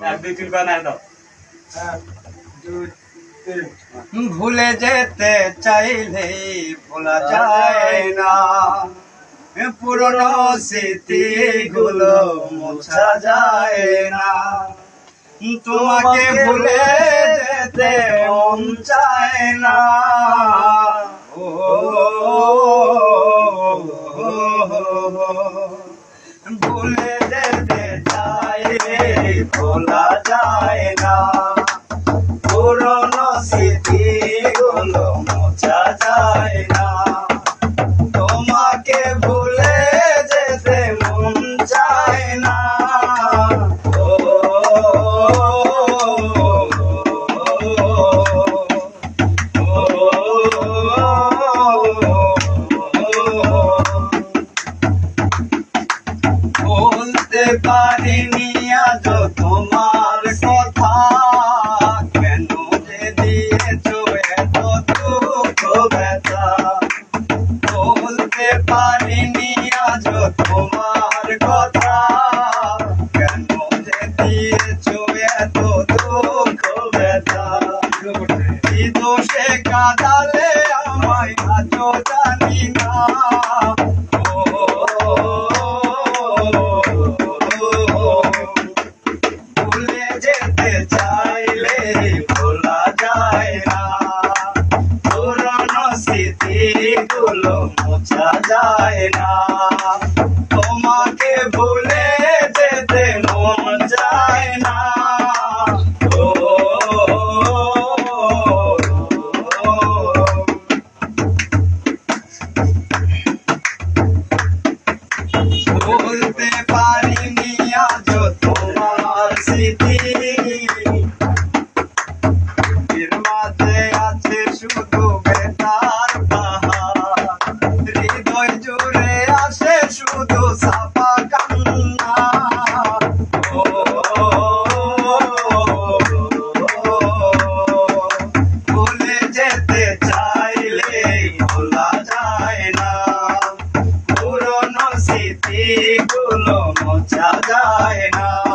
দুই তিন দাও ভুলে যেতে চাইলে ভোলা যায় না পুরনো স্মৃতিগুলো মোছা যায় না তোমাকে ভুলে যেতে মন চায় না ও ভুলে যেতে ভোলা যায় না। পুরনো স্মৃতিগুলো মোছা যায় না। তোমাকে ভুলে যেতে মন চায় না। পারিনি পারিনি আজ তোমার কথা। কেন যে দিয়েছ এত দুঃখ ব্যথা? দোষে কাদালে আমায় আজ জানি না। যায় না। তোমাকে ভুলে যেতে মন যায় না। ও, বলতে পারিনি আজ তোমার স্মৃতি। মোছা যায় না।